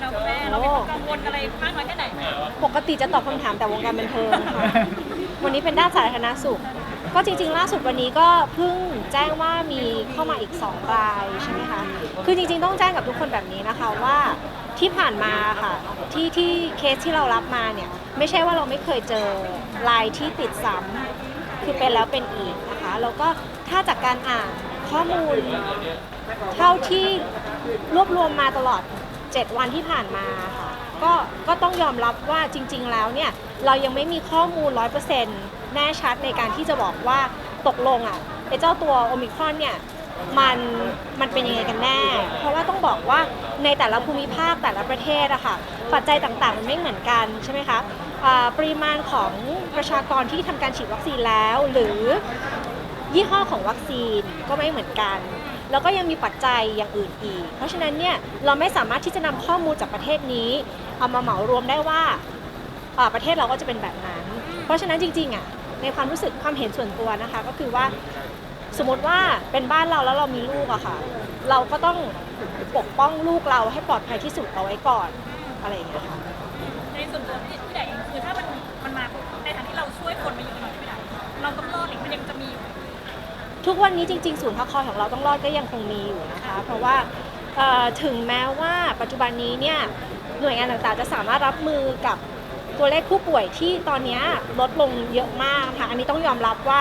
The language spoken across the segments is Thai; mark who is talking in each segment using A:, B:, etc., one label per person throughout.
A: เราเปกติจะตอบคำถามแต่วงการบันเทิงค่ะวันนี้เป็นด้านสาธารณสุข ก็จริง ๆ ล่าสุดวันนี้ก็เพิ่งแจ้งว่ามีเข้ามาอีก 2 รายใช่ไหมคะ คือจริง ๆ ต้องแจ้งกับทุกคนแบบนี้นะคะว่าที่ผ่านมาค่ะที่ที่เคสที่เรารับมาเนี่ย ไม่ใช่ว่าเราไม่เคยเจอรายที่ติดซ้ำคือเป็นแล้วเป็นอีกนะคะแล้วก็ถ้าจากการอ่านข้อมูลเท่าที่รวบรวมมาตลอด 7 วันที่ผ่านมาค่ะ ก็ก็ต้องยอมรับว่าจริง ๆ แล้วเนี่ยเรายังไม่มีข้อมูล 100%แน่ชัดในการที่จะบอกว่าตกลงอะไอ้เจ้าตัวโอมิครอนเนี่ยมันมันเป็นยังไงกันแน่ เพราะว่าต้องบอกว่าในแต่ละภูมิภาคแต่ละประเทศอะค่ะปัจจัยต่างๆ มันไม่เหมือนกันใช่ไหมคะปริมาณของประชากรที่ทำการฉีดวัคซีนแล้ว หรือยี่ห้อของวัคซีนก็ไม่เหมือนกัน แล้วก็ยังมีปัจจัยอย่างอื่นอีก เพราะฉะนั้นเนี่ยเราไม่สามารถที่จะนำข้อมูลจากประเทศนี้ เอามาเหมารวมได้ว่าอ่าประเทศเราก็จะเป็นแบบนั้น เพราะฉะนั้นจริงๆอะในความรู้สึกความเห็นส่วนตัวนะคะ ก็คือว่าสมมติว่าเป็นบ้านเราแล้วเรามีลูกอะค่ะ เราก็ต้องปกป้องลูกเราให้ปลอดภัยที่สุดเอาไว้ก่อนอะไรอย่างเงี้ยค่ะ
B: ในส่วนตัวพี่พี่ใหญ่เองคือถ้ามันมันมาปุ๊บในฐานะที่เราช่วยคนมาเยอะหน่อย
A: ทุกวันนี้จริงๆ ศูนย์พักคอยของเราต้องรอดก็ยังคงมีอยู่นะคะ เพราะว่าถึงแม้ว่าปัจจุบันนี้เนี่ยหน่วยงานต่างๆ จะสามารถรับมือกับตัวเลขผู้ป่วยที่ตอนนี้ลดลงเยอะมากค่ะอันนี้ต้องยอมรับว่า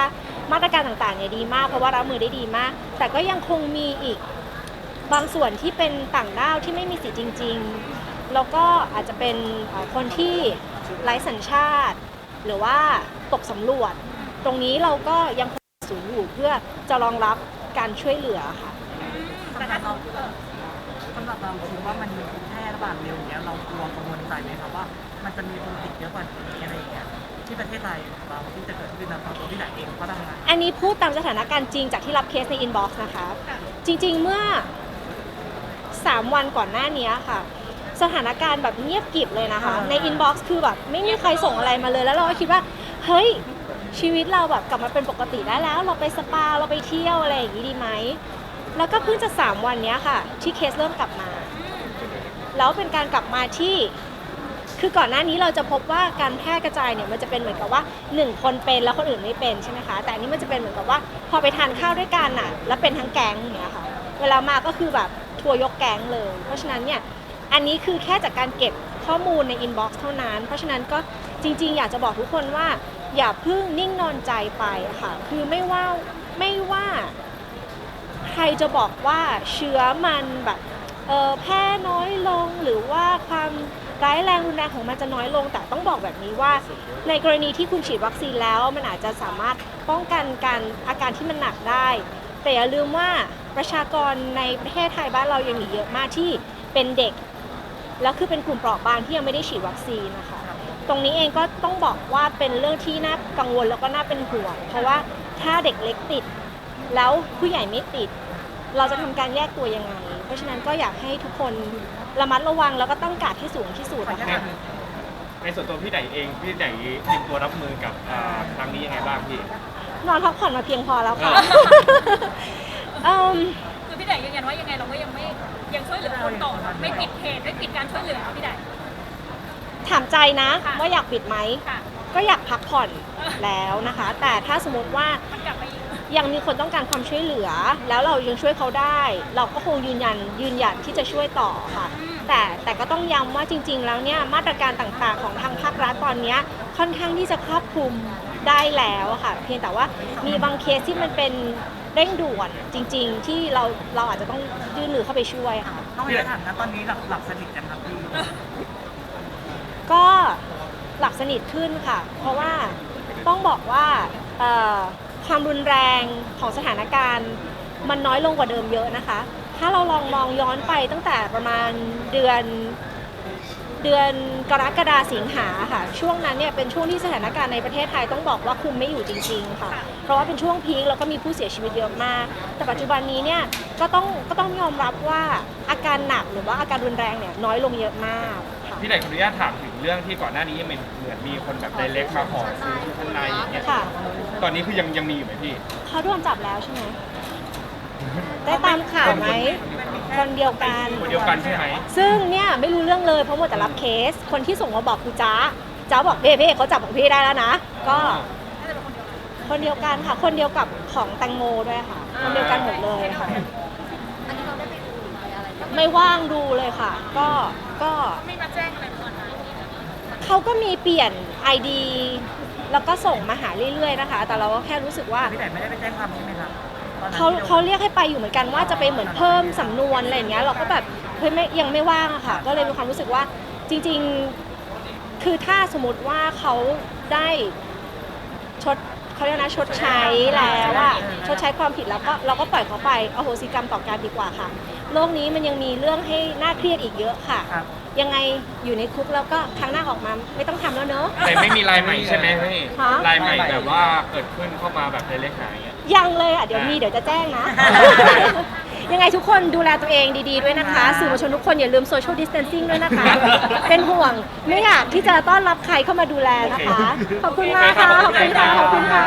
A: มาตรการต่างๆเนี่ยดีมาก เพราะว่ารับมือได้ดีมาก แต่ก็ยังคงมีอีกบางส่วนที่เป็นต่างด้าวที่ไม่มีสิทธิ์จริง ๆ แล้วก็อาจจะเป็นคนที่ไร้สัญชาติ หรือว่าตกสำรวจ ตรงนี้เราก็ยังคง ศูนย์อยู่ เพื่อจะรองรับการช่วยเหลือค่ะ
B: แต่ถ้าเรา
C: สำหรับเราคิดว่ามันแพร่ระบาดเร็วอย่างเงี้ยเรากลัวกังวลใจไหมครับว่า มันจะมีคนติดเยอะกว่านี้อะไรอย่างเงี้ยที่ประเทศไทยเราที่จะเกิดขึ้นนะฝั่งตัวที่ไหนเองก็ทำงาน
A: อันนี้พูดตามสถานการณ์จริงจากที่รับเคสในอินบ็อกซ์นะคะจริง ๆ เมื่อ 3 วันก่อนหน้านี้ค่ะ สถานการณ์แบบเงียบกริบเลยนะคะ ในอินบ็อกซ์คือแบบไม่มีใครส่งอะไรมาเลยแล้วเราก็คิดว่า เฮ้ย ชีวิตเราแบบกลับมาเป็นปกติได้แล้ว เราไปสปาเราไปเที่ยวอะไรอย่างนี้ดีไหมแล้วก็เพิ่งจะ 3 วันเนี้ยค่ะ ที่เคสเริ่มกลับมา แล้วเป็นการกลับมาที่ คือก่อนหน้านี้เราจะพบว่าการแพร่กระจายเนี่ยมันจะเป็นเหมือนกับว่าหนึ่งคนเป็นแล้วคนอื่นไม่เป็นใช่ไหมคะแต่อันนี้มันจะเป็นเหมือนกับว่า พอไปทานข้าวด้วยกันน่ะ แล้วเป็นทั้งแก๊งอย่างเงี้ยค่ะเวลามาก็คือแบบทัวร์ยกแก๊งเลย เพราะฉะนั้นเนี่ยอันนี้คือแค่จากการเก็บข้อมูลในอินบ็อกซ์เท่านั้น เพราะฉะนั้นก็จริง ๆ อยากจะบอกทุกคนว่า อย่าเพิ่งนิ่งนอนใจไปค่ะ คือไม่ว่าไม่ว่า ใครจะบอกว่าเชื้อมันแบบเออแพร่น้อยลงหรือว่าความร้ายแรงรุนแรงของมันจะน้อยลง แต่ต้องบอกแบบนี้ว่า ในกรณีที่คุณฉีดวัคซีนแล้วมันอาจจะสามารถป้องกันการอาการที่มันหนักได้ แต่อย่าลืมว่าประชากรในประเทศไทยบ้านเรายังมีเยอะมากที่เป็นเด็ก แล้วคือเป็นกลุ่มเปราะบางที่ยังไม่ได้ฉีดวัคซีนนะคะ ตรงนี้เองก็ต้องบอกว่าเป็นเรื่องที่น่ากังวลแล้วก็น่าเป็นห่วง เพราะว่าถ้าเด็กเล็กติด แล้วผู้ใหญ่ไม่ติด เราจะทำการแยกตัวยังไง เพราะฉะนั้นก็อยากให้ทุกคนระมัดระวังแล้วก็ตั้งการดให้สูงที่สุด
C: ขออนุ
A: นะ
C: ญา
A: คะ
C: ต
D: ในส่วนตัวพี่ไดเองพี่ไดเตรียมตัวรับมือกับอ่าครั้งนี้ยังไงบ้างพี่
A: นอนพักผ่อนมาเพียงพอแล้วค่ะเอิ่ม
B: คือพี่ใหญ่ยืนยันว่ายังไงเราก็ยังไม่ยังช่วยเหลือคนต่อไม่ปิดเพจไม่ปิดการช่วยเหลือพี่ใหญ่
A: ถามใจนะ
B: ค่ะ
A: ว่าอยากปิดไหม
B: ค่ะ
A: ก็อยากพักผ่อนแล้วนะคะ แต่ถ้าสมมติว่า
B: มันกลับมาอีก
A: ยังมีคนต้องการความช่วยเหลือ แล้วเรายังช่วยเขาได้ เราก็คงยืนยันยืนหยันที่จะช่วยต่อค่ะแต่แต่ก็ต้องย้ำว่าจริง ๆ แล้วเนี่ยมาตรการต่างๆ ของทางภาครัฐตอนเนี้ยค่อนข้างที่จะครอบคลุมได้แล้วอะค่ะ เพียงแต่ว่ามีบางเคสที่มันเป็นเร่งด่วนจริง ๆ ที่เราเราอาจจะต้องยื่นมือเข้าไปช่วยค่ะ
C: ต้องเรียนถามนะตอนนี้หลับหลับสนิทกันครับพี่
A: ก็หลับสนิทขึ้นค่ะ เพราะว่าต้องบอกว่าความรุนแรงของสถานการณ์ มันน้อยลงกว่าเดิมเยอะนะคะ ถ้าเราลองมองย้อนไปตั้งแต่ประมาณเดือนเดือนกรกฎาสิงหาค่ะ ช่วงนั้นเนี่ยเป็นช่วงที่สถานการณ์ในประเทศไทยต้องบอกว่าคุมไม่อยู่จริง ๆ ค่ะ เพราะว่าเป็นช่วงพีคแล้วก็มีผู้เสียชีวิตเยอะมาก แต่ปัจจุบันนี้เนี่ยก็ต้องก็ต้องยอมรับว่าอาการหนักหรือว่าอาการรุนแรงเนี่ยน้อยลงเยอะมาก
D: พี่ไดขออนุญาตถามถึงเรื่องที่ก่อนหน้านี้เหมือนเหมือนมีคนแบบไดเล็กมาขอซื้อชุดชั้นในอย่างเงี้ย
A: ค่ะ
D: ตอนนี้คือยังยังมีอยู่ไหมพี่
A: เขาโดนจับแล้วใช่ไหมได้ตามข่าวไหมคนเดียวกัน
D: คนเดียวกันใช่ไหม
A: ซึ่งเนี่ยไม่รู้เรื่องเลยเพราะหมดแต่รับเคส คนที่ส่งมาบอกคือจ้าจ้าบอกเพ่เพ่เขาจับของพี่ได้แล้วนะ ก็คนเดียวกันค่ะ คนเดียวกับของแตงโมด้วยค่ะ คนเดียวกันหมดเลยค่ะ
B: อันนี้เราได้ไปดูหรือไปอะไรบ้าง
A: ไม่ว่างดูเลยค่ะ ก็ ก็
B: ไม่มาแจ้งอะไรก่อนนะ
A: เขาก็มีเปลี่ยน ID แล้วก็ส่งมาหาเรื่อยๆนะคะ แต่เราก็แค่รู้สึกว่า
C: พี่ไหนไม่ได้ไปแจ้งความใช่ไหมครับตอนนั้น
A: เขา
C: ที่
A: เขาเรียกให้ไปอยู่เหมือนกันว่าจะไปเหมือนเพิ่มสำนวนอะไรอย่างเงี้ยเราก็แบบเฮ้ยไม่ยังไม่ว่างอะค่ะ ก็เลยมีความรู้สึกว่าจริง ๆ คือถ้าสมมติว่าเขาได้ชดเขาเรียกนะชดใช้แล้วอะชดใช้ความผิดแล้วก็เราก็ปล่อยเขาไปอโหสิกรรมต่อการดีกว่าค่ะ โลกนี้มันยังมีเรื่องให้น่าเครียดอีกเยอะค่ะ
C: ครับ
A: ยังไงอยู่ในคุกแล้วก็ครั้งหน้าออกมาไม่ต้องทำแล้วเนอะ
D: แต่ไม่มีลายใหม่ใช่ไหมพี่
A: ฮะ
D: ลายใหม่แบบว่าเกิดขึ้นเข้ามาแบบในเลขหาอย่างเงี้ย
A: ยังเลยอะเดี๋ยวมีเดี๋ยวจะแจ้งนะ ยังไงทุกคนดูแลตัวเองดีๆด้วยนะคะสื่อมวลชนทุกคนอย่าลืม social distancing ด้วยนะคะ เป็นห่วงไม่อยากที่จะต้อนรับใครเข้ามาดูแลนะคะ ขอบคุณมากค่ะ ขอบคุณค่ะขอบคุณค่ะ